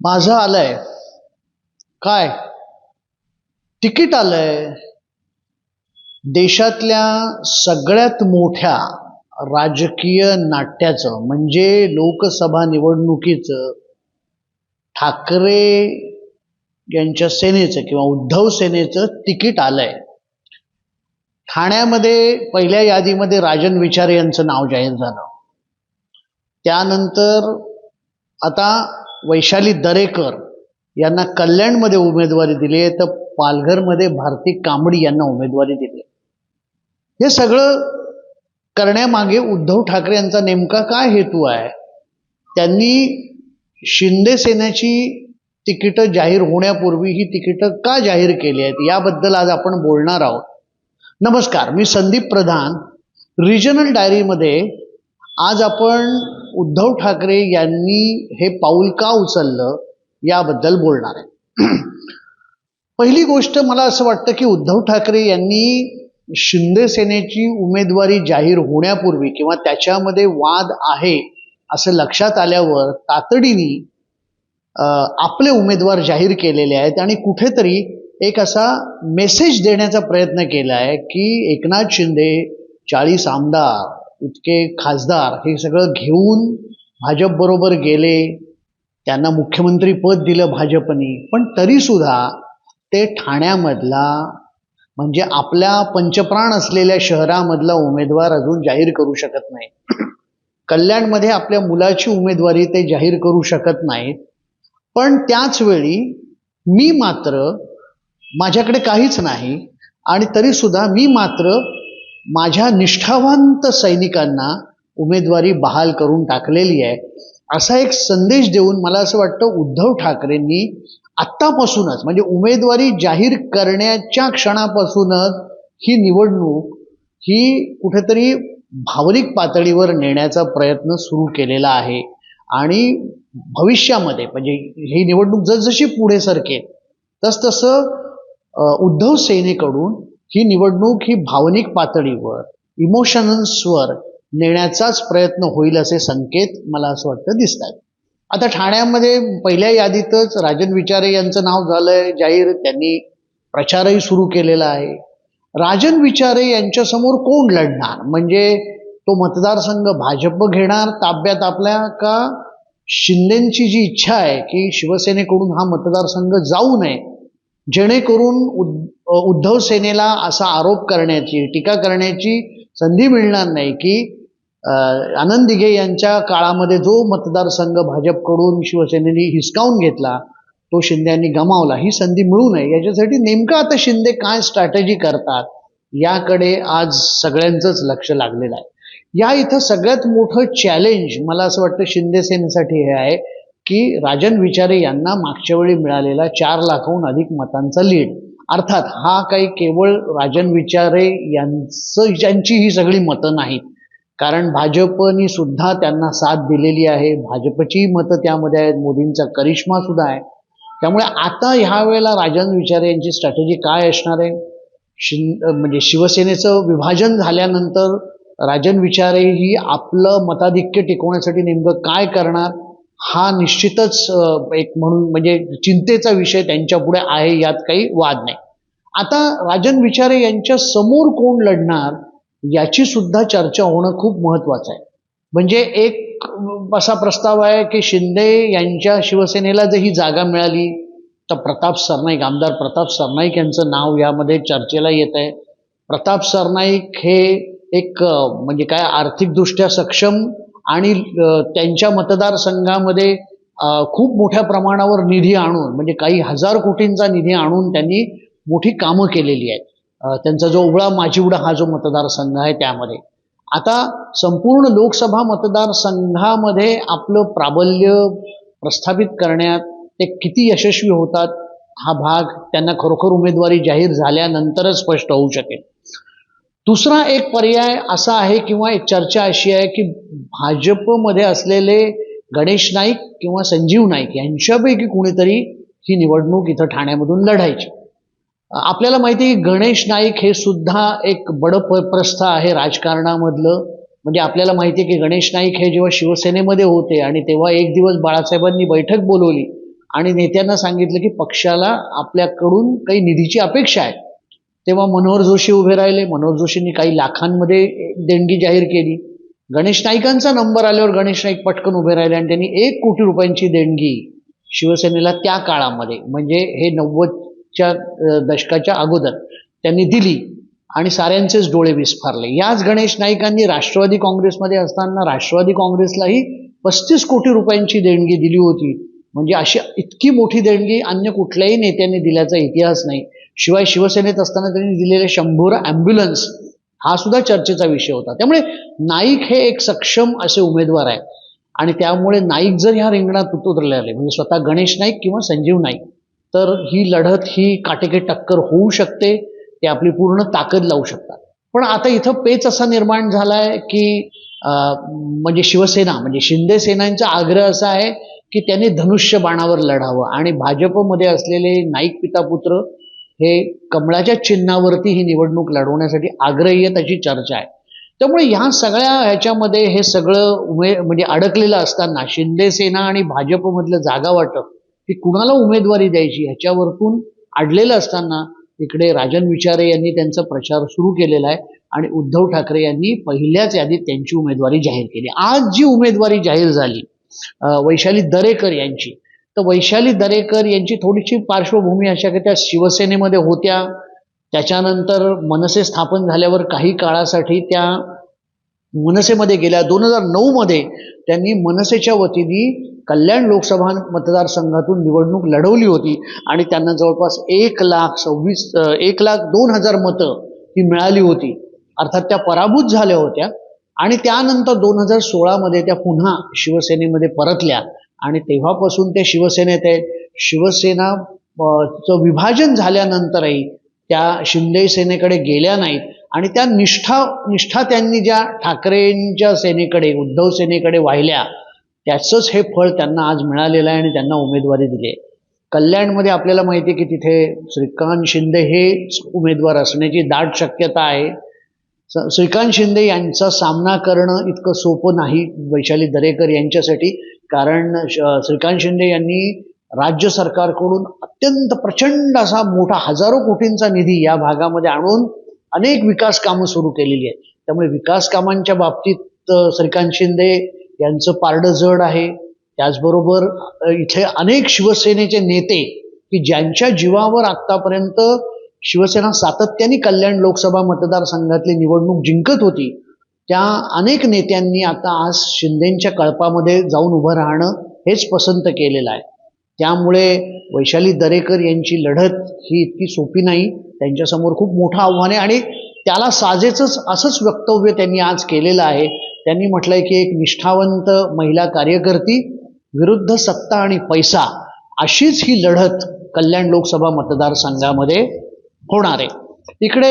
माझं आलंय. काय? तिकीट आलंय. देशातल्या सगळ्यात मोठ्या राजकीय नाट्याचं म्हणजे लोकसभा निवडणुकीचं ठाकरे यांच्या सेनेचं किंवा उद्धव सेनेचं तिकीट आलंय. ठाण्यामध्ये पहिल्या यादीमध्ये राजन विचारे यांचं नाव जाहीर झालं. त्यानंतर आता वैशाली दरेकर यांना कल्याणमध्ये उमेदवारी दिली आहे तर पालघरमध्ये भारती कांबडी यांना उमेदवारी दिली हे सगळं करण्यामागे उद्धव ठाकरे यांचा नेमका काय हेतू आहे? त्यांनी शिंदे सेनेची तिकीटं जाहीर होण्यापूर्वी ही तिकीटं का जाहीर केली आहेत याबद्दल आज आपण बोलणार आहोत. नमस्कार मी संदीप प्रधान. रिजनल डायरीमध्ये आज आपण उद्धव ठाकरे यांनी हे पाऊल का उचललं याबद्दल बोलणार आहे. पहिली गोष्ट मला असं वाटतं की उद्धव ठाकरे यांनी शिंदे सेनेची उमेदवारी जाहीर होण्यापूर्वी किंवा त्याच्यामध्ये वाद आहे असं लक्षात आल्यावर तातडीने आपले उमेदवार जाहीर केलेले आहेत आणि कुठेतरी एक असा मेसेज देण्याचा प्रयत्न केला आहे की एकनाथ शिंदे चाळीस आमदार इतके खासदार हे सगळं घेऊन भाजपबरोबर गेले त्यांना मुख्यमंत्री पद दिलं भाजपने पण तरीसुद्धा ते ठाण्यामधला म्हणजे आपल्या पंचप्राण असलेल्या शहरामधला उमेदवार अजून जाहीर करू शकत नाही. कल्याणमध्ये आपल्या मुलाची उमेदवारी ते जाहीर करू शकत नाहीत. पण त्याच वेळी मी मात्र माझ्याकडे काहीच नाही आणि तरीसुद्धा मी मात्र माझ्या निष्ठावंत सैनिकांना उमेदवारी बहाल करून टाकलेली आहे असा एक संदेश देऊन मला असं वाटतं उद्धव ठाकरेंनी आत्तापासूनच म्हणजे उमेदवारी जाहीर करण्याच्या क्षणापासूनच ही निवडणूक ही कुठेतरी भावनिक पातळीवर नेण्याचा प्रयत्न सुरू केलेला आहे. आणि भविष्यामध्ये म्हणजे ही निवडणूक जसजशी पुढे सरकेल तसतसं उद्धव सेनेकडून ही निवडणूक ही भावनिक पातळीवर इमोशन्सवर नेण्याचाच प्रयत्न होईल असे संकेत मला असं वाटतं दिसत आहेत आता ठाण्यामध्ये पहिल्या यादीतच राजन विचारे यांचं नाव झालंय जाहीर त्यांनी प्रचारही सुरू केलेला आहे. राजन विचारे यांच्यासमोर कोण लढणार? म्हणजे तो मतदारसंघ भाजप घेणार ताब्यात आपल्या का शिंदेची जी इच्छा आहे की शिवसेनेकडून हा मतदारसंघ जाऊ नये जेणेकरून उद्धव सेनेला असा आरोप करण्याची टीका करण्याची संधी मिळणार नाही की आनंद दिघे यांच्या काळामध्ये जो मतदारसंघ भाजपकडून शिवसेनेने हिसकावून घेतला तो शिंदे यांनी गमावला. ही संधी मिळू नये. याच्यासाठी नेमकं आता शिंदे काय स्ट्रॅटेजी करतात याकडे आज सगळ्यांचंच लक्ष लागलेलं आहे. या इथं सगळ्यात मोठं चॅलेंज मला असं वाटतं शिंदे सेनेसाठी हे आहे की राजन विचारे यांना मागच्या वेळी मिळालेला चार लाखाहून अधिक मतांचा लीड. अर्थात हा काही केवळ राजन विचारे यांचं यांची ही सगळी मतं नाहीत. कारण भाजपनी सुद्धा त्यांना साथ दिलेली आहे. भाजपची मतं त्यामध्ये आहेत. मोदींचा करिश्मा सुद्धा आहे. त्यामुळे आता ह्या वेळेला राजन विचारे यांची स्ट्रॅटेजी काय असणार आहे? शिं म्हणजे शिवसेनेचं विभाजन झाल्यानंतर राजन विचारे ही आपलं मताधिक्य टिकवण्यासाठी नेमकं काय करणार? हा निश्चितच एक म्हणून म्हणजे चिंतेचा विषय त्यांच्या पुढे आहे यात काही वाद नाही. आता राजन विचारे यांच्या समोर कोण लढणार याची सुद्धा चर्चा होणं खूप महत्वाचं आहे. म्हणजे एक असा प्रस्ताव आहे की शिंदे यांच्या शिवसेनेला जर ही जागा मिळाली तर प्रताप सरनाईक आमदार प्रताप सरनाईक यांचं नाव यामध्ये चर्चेला येत आहे. प्रताप सरनाईक हे एक म्हणजे काय आर्थिकदृष्ट्या सक्षम आणि त्यांच्या मतदारसंघामध्ये खूप मोठ्या प्रमाणावर निधी आणून म्हणजे काही हजार कोटींचा निधी आणून त्यांनी मोठी कामं केलेली आहेत. त्यांचा जो ओवळा माजिवडा हा जो मतदारसंघ आहे त्यामध्ये. आता संपूर्ण लोकसभा मतदारसंघामध्ये आपलं प्राबल्य प्रस्थापित करण्यात ते किती यशस्वी होतात हा भाग त्यांना खरोखर उमेदवारी जाहीर झाल्यानंतरच स्पष्ट होऊ शकेल. दुसरा एक पर्याय असा आहे किंवा एक चर्चा अशी आहे की भाजपमध्ये असलेले गणेश नाईक किंवा संजीव नाईक यांच्यापैकी कुणीतरी ही निवडणूक इथं ठाण्यामधून लढायची. आपल्याला माहिती आहे की गणेश नाईक हे सुद्धा एक बडं प प्रस्थ आहे राजकारणामधलं. म्हणजे आपल्याला माहिती आहे की गणेश नाईक हे जेव्हा शिवसेनेमध्ये होते आणि तेव्हा एक दिवस बाळासाहेबांनी बैठक बोलवली आणि नेत्यांना सांगितलं की पक्षाला आपल्याकडून काही निधीची अपेक्षा आहे. तेव्हा मनोहर जोशी उभे राहिले. मनोहर जोशींनी काही लाखांमध्ये देणगी जाहीर केली. गणेश नाईकांचा नंबर आल्यावर गणेश नाईक पटकन उभे राहिले आणि त्यांनी एक कोटी रुपयांची देणगी शिवसेनेला त्या काळामध्ये म्हणजे हे नव्वदच्या दशकाच्या अगोदर त्यांनी दिली आणि साऱ्यांचेच डोळे विस्फारले. याच गणेश नाईकांनी राष्ट्रवादी काँग्रेसमध्ये असताना राष्ट्रवादी काँग्रेसलाही पस्तीस कोटी रुपयांची देणगी दिली होती. म्हणजे अशी इतकी मोठी देणगी अन्य कुठल्याही नेत्यांनी दिल्याचा इतिहास नाही. शिवाय शिवसेनेत असताना त्यांनी दिलेले शंभर ॲम्ब्युलन्स हा सुद्धा चर्चेचा विषय होता. त्यामुळे नाईक हे एक सक्षम असे उमेदवार आहे आणि त्यामुळे नाईक जर ह्या रिंगणात उतरले आले म्हणजे स्वतः गणेश नाईक किंवा संजीव नाईक तर ही लढत ही काटेकी टक्कर होऊ शकते ते आपली पूर्ण ताकद लावू शकतात. पण आता इथं पेच असा निर्माण झालाय की म्हणजे शिवसेना म्हणजे शिंदे सेनांचा आग्रह असा आहे की त्यांनी धनुष्य बाणावर लढावं. आणि भाजपमध्ये असलेले नाईक पितापुत्र हे कमळाच्या चिन्हावरती ही निवडणूक लढवण्यासाठी आग्रही आहेत अशी चर्चा आहे. त्यामुळे ह्या सगळ्या ह्याच्यामध्ये हे सगळं उमे म्हणजे अडकलेलं असताना शिंदे सेना आणि भाजपमधलं जागा वाटप की कुणाला उमेदवारी द्यायची ह्याच्यावरतून अडलेलं असताना इकडे राजन विचारे यांनी त्यांचा प्रचार सुरू केलेला आहे आणि उद्धव ठाकरे यांनी पहिल्याच यादीत त्यांची उमेदवारी जाहीर केली. आज जी उमेदवारी जाहीर झाली वैशाली दरेकर यांची तर वैशाली दरेकर यांची थोडीशी पार्श्वभूमी अशा की त्या शिवसेनेमध्ये होत्या. त्याच्यानंतर मनसे स्थापन झाल्यावर काही काळासाठी त्या मनसेमध्ये गेल्या. दोन हजार नऊमध्ये त्यांनी मनसेच्या वतीने कल्याण लोकसभा मतदारसंघातून निवडणूक लढवली होती. आणि त्यांना जवळपास एक लाख सव्वीस एक लाख दोन हजार मतं ही मिळाली होती. अर्थात त्या पराभूत झाल्या होत्या. आणि त्यानंतर दोन हजार सोळामध्ये त्या पुन्हा शिवसेनेमध्ये परतल्या. आणि तेव्हापासून ते शिवसेनेत आहेत. शिवसेना चं विभाजन झाल्यानंतरही त्या शिंदे सेनेकडे गेल्या नाहीत. आणि त्या निष्ठा निष्ठा त्यांनी ज्या ठाकरेंच्या सेनेकडे उद्धव सेनेकडे वाहिल्या त्याचंच हे फळ त्यांना आज मिळालेलं आहे आणि त्यांना उमेदवारी दिली आहे. कल्याणमध्ये आपल्याला माहिती आहे की तिथे श्रीकांत शिंदे हेच उमेदवार असण्याची दाट शक्यता आहे. श्रीकांत शिंदे यांचा सामना करणं इतकं सोपं नाही वैशाली दरेकर यांच्यासाठी. कारण श- श्रीकांत शिंदे यांनी राज्य सरकारकडून अत्यंत प्रचंड असा मोठा हजारो कोटींचा निधी या भागामध्ये आणून अनेक विकास कामं सुरू केलेली आहेत. त्यामुळे विकास कामांच्या बाबतीत श्रीकांत शिंदे यांचं पारडं जड आहे. त्याचबरोबर इथे अनेक शिवसेनेचे नेते की ज्यांच्या जीवावर आत्तापर्यंत शिवसेना सातत्याने कल्याण लोकसभा मतदारसंघातली निवडणूक जिंकत होती. त्या अनेक नेत्यांनी आता आज शिंदेच्या कळपामध्ये जाऊन उभं राहणं हेच पसंत केलेलं आहे. त्यामुळे वैशाली दरेकर यांची लढत ही इतकी सोपी नाही. त्यांच्यासमोर खूप मोठं आव्हान आहे आणि त्याला साजेचंच असंच वक्तव्य त्यांनी आज केलेलं आहे. त्यांनी म्हटलंय की एक निष्ठावंत महिला कार्यकर्ती विरुद्ध सत्ता आणि पैसा अशीच ही लढत कल्याण लोकसभा मतदारसंघामध्ये होणार. आहे इकडे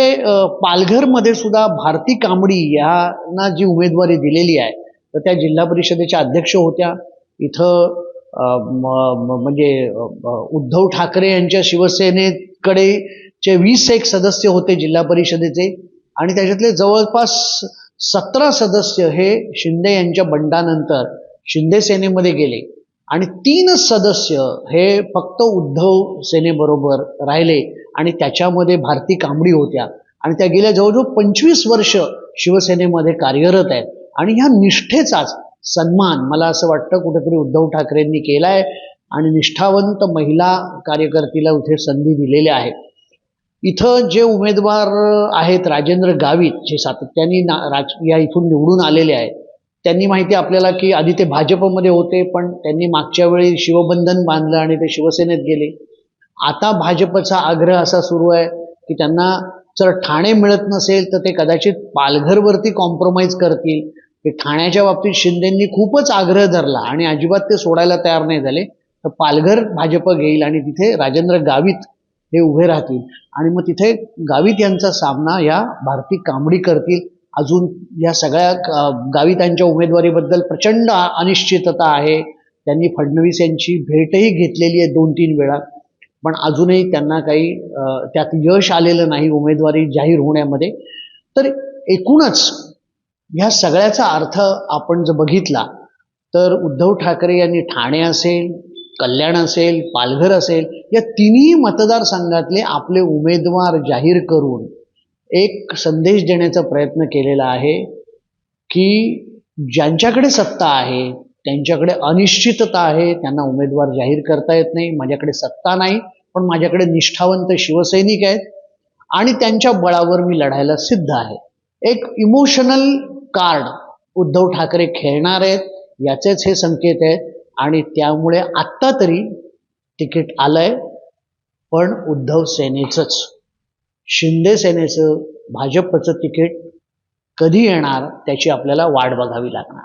पालघरमध्ये सुद्धा भारती कांबडी यांना जी उमेदवारी दिलेली आहे तर त्या जिल्हा परिषदेच्या अध्यक्ष होत्या. इथं म्हणजे उद्धव ठाकरे यांच्या शिवसेनेकडे चे वीस एक सदस्य होते जिल्हा परिषदेचे. आणि त्याच्यातले जवळपास सतरा सदस्य हे शिंदे यांच्या बंडानंतर शिंदे सेनेमध्ये गेले. आणि तीन सदस्य हे फक्त उद्धव सेनेबरोबर राहिले आणि त्याच्यामध्ये भारती कांबडी होत्या. आणि त्या गेल्या जवळजवळ पंचवीस वर्ष शिवसेनेमध्ये कार्यरत आहेत. आणि ह्या निष्ठेचाच सन्मान मला असं वाटतं कुठेतरी उद्धव ठाकरेंनी केला आहे आणि निष्ठावंत महिला कार्यकर्तीला इथे संधी दिलेल्या आहेत. इथं जे उमेदवार आहेत राजेंद्र गावित जे सातत्याने ना राज या इथून निवडून आलेले आहेत त्यांनी माहिती आपल्याला की आधी ते भाजपमध्ये होते पण त्यांनी मागच्या वेळी शिवबंधन बांधलं आणि ते शिवसेनेत गेले. आता भाजपचा आग्रह असा सुरू आहे की त्यांना जर ठाणे मिळत नसेल तर ते कदाचित पालघरवरती कॉम्प्रोमाइज करतील. की ठाण्याच्या बाबतीत शिंदेंनी खूपच आग्रह धरला आणि अजिबात ते सोडायला तयार नाही झाले. तर पालघर भाजप घेईल आणि तिथे राजेंद्र गावित हे उभे राहतील. आणि मग तिथे गावित यांचा सामना या भारती कांबडी करतील. अजून या सगळ्या गावी त्यांच्या उमेदवारीबद्दल प्रचंड अनिश्चितता आहे. त्यांनी फडणवीस यांची भेटही घेतलेली आहे दोन तीन वेळा. पण अजूनही त्यांना काही त्यात यश आलेलं नाही उमेदवारी जाहीर होण्यामध्ये. तर एकूणच ह्या सगळ्याचा अर्थ आपण जर बघितला तर उद्धव ठाकरे यांनी ठाणे असेल कल्याण असेल पालघर असेल या तिन्ही मतदारसंघातले आपले उमेदवार जाहीर करून एक संदेश देण्याचा प्रयत्न केलेला आहे की ज्यांच्याकडे सत्ता आहे त्यांच्याकडे अनिश्चितता आहे त्यांना उमेदवार जाहीर करता येत नाही माझ्याकडे सत्ता नाही पण माझ्याकडे निष्ठावंत शिवसैनिक आहेत आणि त्यांच्या बळावर मी लढायला सिद्ध आहे. एक इमोशनल कार्ड उद्धव ठाकरे खेळणार आहेत याचेच हे संकेत आहेत आणि त्यामुळे आत्ता तरी तिकीट आलंय पण उद्धव सेनेचंच. शिंदे सेनेचं भाजपचं तिकीट कधी येणार त्याची आपल्याला वाट बघावी लागणार.